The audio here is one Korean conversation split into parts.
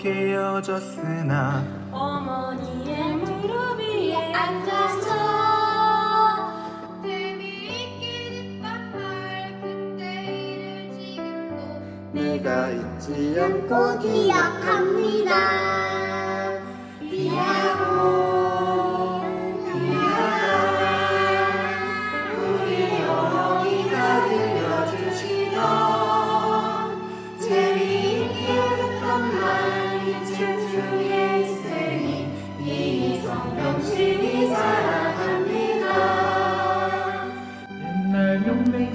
깨어졌으나 어머니의 무릎 위에 앉아서 재미있게 듣던 말 그때 일을 지금도 내가 잊지 꼭 기억합니다.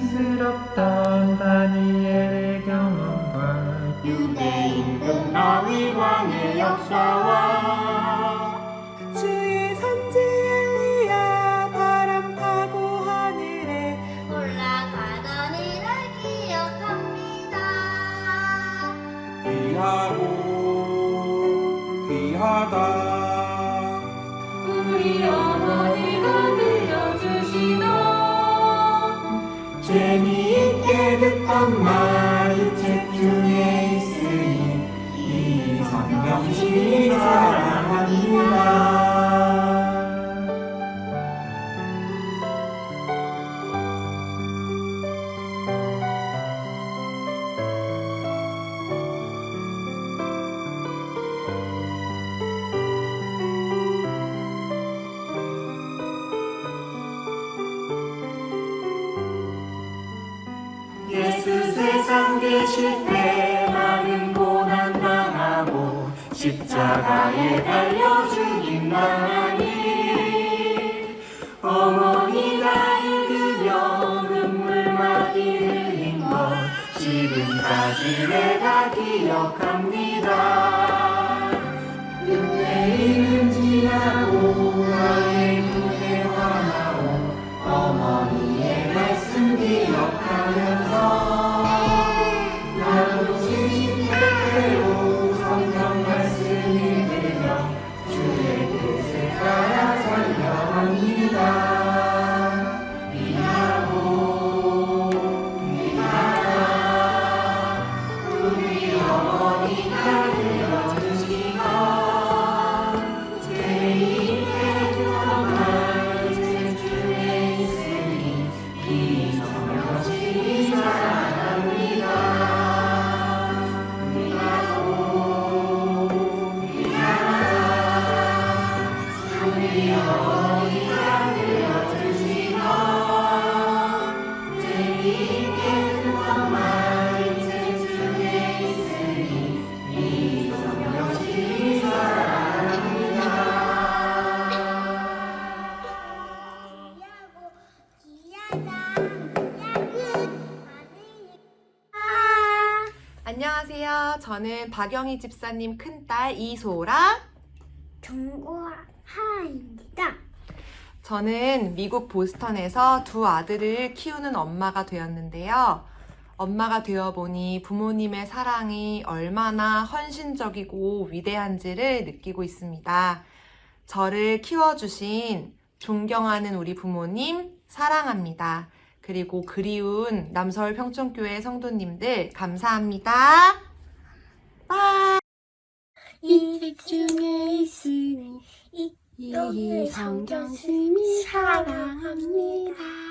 용맹스럽던 다니엘의 경험과 유대인 끝나위 왕의 역사와 주의 선지 엘리야 바람 타고 하늘에 올라가던 일을 기억합니다. 귀하고 귀하다 재 계실 때 많은 고난 당하고 십자가에 달려 죽임 당하니 어머니가 읽으며 눈물 많이 흘린 것 지금까지 내가 기억합니다. 그때일은 지나고 나의 안녕하세요. 저는 박영희 집사님 큰딸 이소라. 정고하입니다. 저는 미국 보스턴에서 두 아들을 키우는 엄마가 되었는데요. 엄마가 되어보니 부모님의 사랑이 얼마나 헌신적이고 위대한지를 느끼고 있습니다. 저를 키워주신 존경하는 우리 부모님 사랑합니다. 그리고 그리운 남서울 평촌교회 성도님들 감사합니다. 빠! 이책 중에 있으니 이 성경심이 사랑합니다.